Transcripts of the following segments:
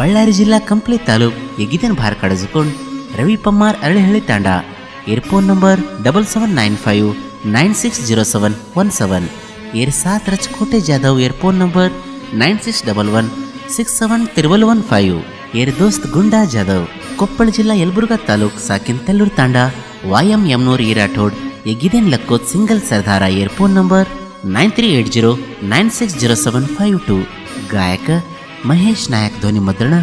ಬಳ್ಳಾರಿ ಜಿಲ್ಲಾ ಕಂಪ್ಲಿ ತಾಲೂಕ್ ಎಗಿದನ್ ಭಾರ ಕಡಜಕೊಂಡ್ ರವಿ ಪಮ್ಮಾರ್ ಅರಳಿಹಳ್ಳಿ ತಾಂಡ. Earphone number double seven nine five nine six zero seven one seven. Air ಸಾತ್ Rachakote Jadhav earphone number nine six double one six seven triple one five. Air ದೋಸ್ತ್ ಗುಂಡಾ ಜಾಧವ್, ಕೊಪ್ಪಳ ಜಿಲ್ಲಾ ಯಲಬುರ್ಗಾ ತಾಲೂಕ್ ಸಾಕಿನ್ ತೆಲ್ಲೂರು ತಾಂಡ, ವಾಯಂ ಯಮ್ನೂರ್ ಈ ಈರಾಠೋಡ್ ಎಗಿದೆನ್ ಲಕ್ಕೋತ್ ಸಿಂಗಲ್ ಸರ್ದಾರ earphone number nine three eight zero nine six zero seven five two. ಗಾಯಕ ಮಹೇಶ್ ನಾಯಕ್ ಧ್ವನಿ ಮುದ್ರಣ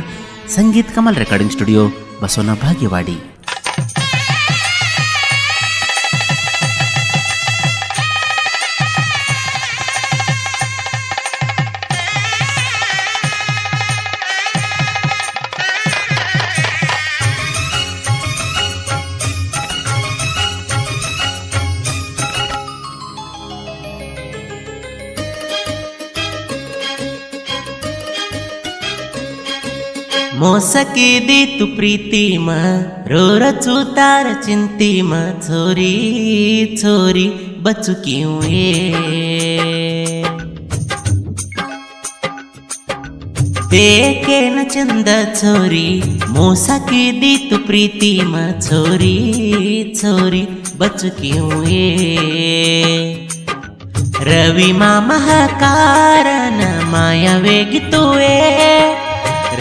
ಸಂಗೀತ್ ಕಮಲ್ ರೆಕಾರ್ಡಿಂಗ್ ಸ್ಟುಡಿಯೋ ಬಸವನ ಭಾಗ್ಯವಾಡಿ. मोसकी दी तू प्रीतीम रोर चुतार चिंतीम छोरी छोरी बचुकिऊ ये देखे न चंद छोरी मोसकी दी तू प्रीतीम छोरी छोरी बचुकिऊ ये रवी मामा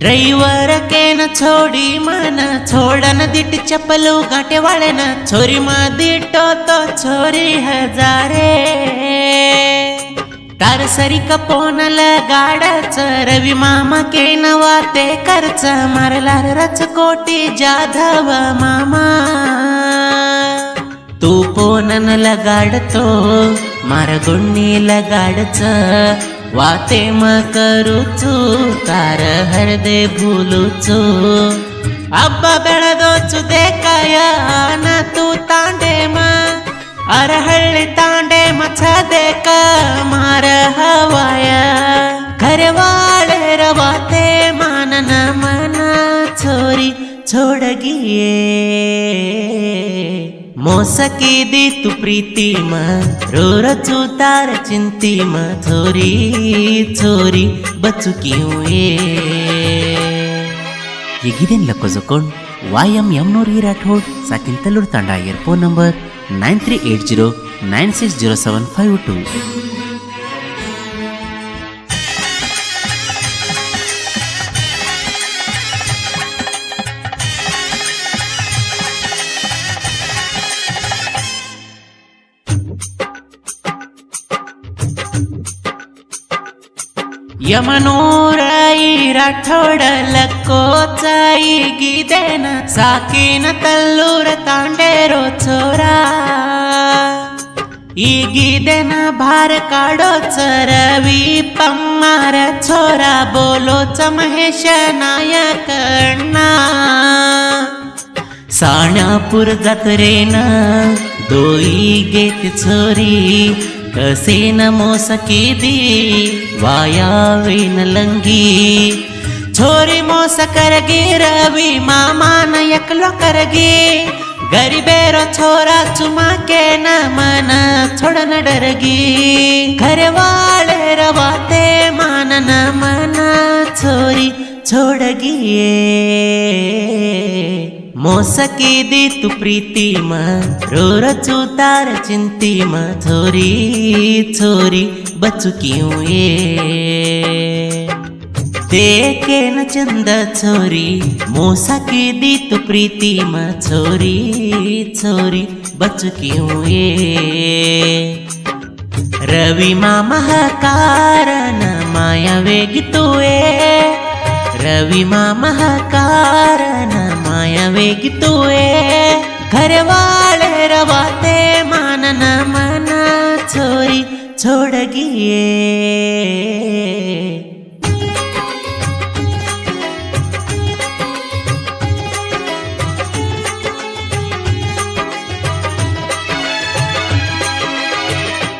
ड्राइवर के न छोड़ी मन छोड़न दिट चपलू गाटे वाले न छोरी मा दिटो तो छोरी हजारे. तार सरी कपोन लगाडच रवी मामा के नवाते करच मारलार रच कोटी जाधव मामा. तू पोनन लगाडतो मार गुण्णी लगाडच वाते म करूचು ತಾರ ಹರದೆ ಭೂಲುಚು ಹಬ್ಬ ಬೆಳೆದೋಚು ದೇಕಾಯ ನ ತೂ ತಾಂಡೆ ಮ ಅರಹಳ್ಳಿ ತಾಂಡೆ ಮಛ ದೇಕ ಮಾರ ಹವಾಯ घरवाळे रवाते मानन मना छोरी छोडगिये ಮೋಸಕ್ಕೆ ತು ಪ್ರೀತಿಮ ರೋರ ಚೂತಾರ ಚಿಂತಿಮ ಥೋರಿ ಥೋರಿ ಬಚುಕಿಯೂ ಏ ಎಗಿದೆನ್ ವಾಯ್ ಎಂ ಯಮ್ನೂರ್ ಈ ರಾಠೋಡ್ ಸಾಕಿನ್ ತಲ್ಲೂರ್ ತಂಡ air phone number nine three eight zero nine six zero seven five two ಯಮನೂರಾಯಿ Rathod ಲಕ್ಕೋಚಾಯಿ ಗಿದೇನ ಸಾಕಿನ ತಲ್ಲೂರ ತಾಂಡೇರೋ ಚೋರ ಈಗಿದೆನ ಭಾರ ಕಾಡೋಚ ರವಿ ಪಮ್ಮಾರ ಚೋರ ಬೋಲೋಚ ಮಹೇಶ ನಾಯಕ ಅಣ್ಣ साण्यापूर जत्रेन दोई गेट छोरी कसे न मोसकी दी वायावेन लंगी छोरी मोस करगी रवी मामा न एकलो करगी गरीबेरो छोरा चुमा के न मन छोड़न डरगी घर वाले रवाते मान न मन छोरी छोड़गिए મોસકી દે તું પ્રીતિમાં રો રચું તાર ચિંતીમાં છોરી છોરી બચુક્યું એ દેખે ન ચંદ છોરી મોસકી દી તું પ્રીતિમાં છોરી છોરી બચુક્યું એ રવિ મામહ કારણ માયા વેગ તું એ રવિ મામહ કારણ તું એ ઘરવાળે રવાતે માનન મન છોરી છોડગીએ.